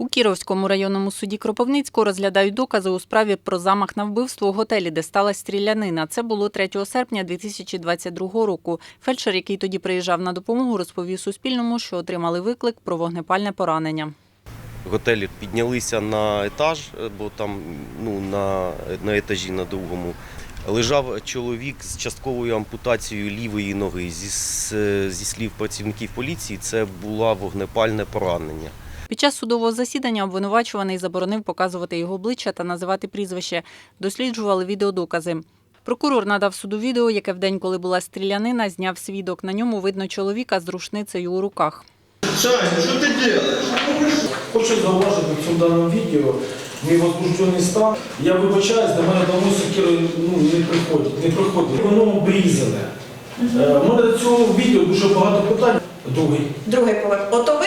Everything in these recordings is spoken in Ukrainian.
У Кіровському районному суді Кропивницького розглядають докази у справі про замах на вбивство у готелі, де сталася стрілянина. Це було 3 серпня 2022 року. Фельдшер, який тоді приїжджав на допомогу, розповів Суспільному, що отримали виклик про вогнепальне поранення. готелі піднялися на етаж, бо там ну, на, на етажі на другому. Лежав чоловік з частковою ампутацією лівої ноги. Зі, зі слів працівників поліції, це було вогнепальне поранення. Під час судового засідання обвинувачуваний заборонив показувати його обличчя та називати прізвище. Досліджували відеодокази. Прокурор надав суду відео, яке в день, коли була стрілянина, зняв свідок. На ньому видно чоловіка з рушницею у руках. Саня, что ты делаешь? Хочу зауважити в цьому даному відео мій возбуждений стан. Я вибачаюсь, до мене давно сокири ну, не приходять. Не приходять. Воно обрізане. Е, У мене до цього відео дуже багато питань. Другий. Другий поверх. Ото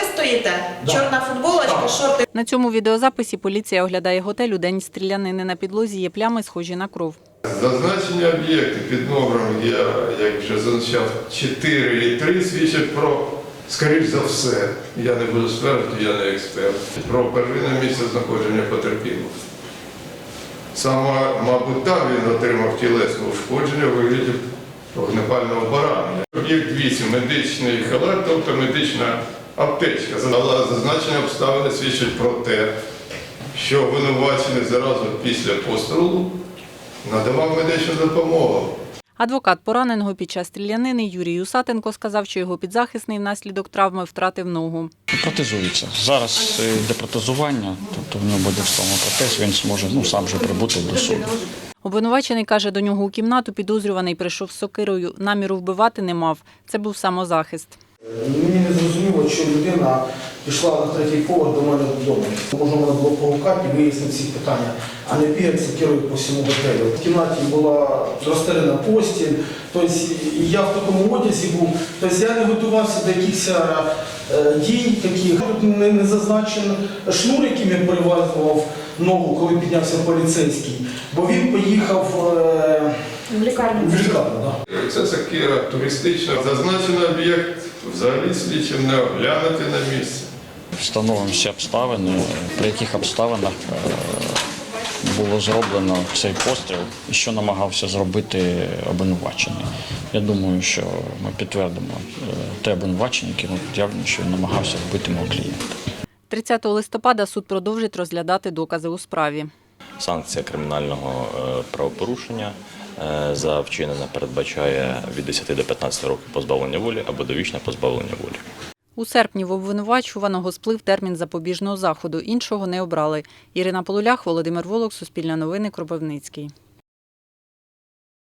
Да. Чорна футболочка, шорти. На цьому відеозаписі поліція оглядає готель у день стрілянини. На підлозі є плями, схожі на кров. Зазначені об'єкти під номером я, як вже зазначав, 4 і 3 свідчать про, скоріш за все, я не буду стверджувати, я не експерт, про первинне місце знаходження потерпілого. Саме, мабуть, там він отримав тілесне ушкодження у вигляді вогнепального поранення. Об'єкт 8 медичний халат, тобто медична аптечка. Але зазначені обставини свідчать про те, що обвинувачений зразу після пострілу надавав медичну допомогу. Адвокат пораненого під час стрілянини Юрій Усатенко сказав, що його підзахисний внаслідок травми втратив ногу. Протезується. Зараз е, йде протезування, тобто в нього буде вставлений протез, він зможе ну, сам же прибути до суду. Обвинувачений каже, до нього у кімнату підозрюваний прийшов з сокирою. Наміру вбивати не мав. Це був самозахист. Мені не що людина пішла на третій поверх до мене додому. Може, мене було погукати і вияснити всі питання, а не бігати сокирою по всьому готелю. В кімнаті була розстелена постіль, тобто я в такому одязі був. Тобто я не готувався до якихось е, дій таких. Тут не, не зазначений шнур, яким я перев'язував ногу, коли піднявся поліцейський, бо він поїхав е, В лікарню. в лікарню. Да. Це Сакира туристична. Зазначений об'єкт взагалі слідчим не оглянути на місці. Встановимо всі обставини, при яких обставинах е, було зроблено цей постріл і що намагався зробити обвинувачений. Я думаю, що ми підтвердимо е, те обвинувачення, яке ну, явно, що він намагався вбити мого клієнта. 30 листопада суд продовжить розглядати докази у справі. Санкція кримінального е, правопорушення за вчинене передбачає від 10 до 15 років позбавлення волі або довічне позбавлення волі. У серпні в обвинувачуваного сплив термін запобіжного заходу. Іншого не обрали. Ірина Полулях, Володимир Волок, Суспільне новини, Кропивницький.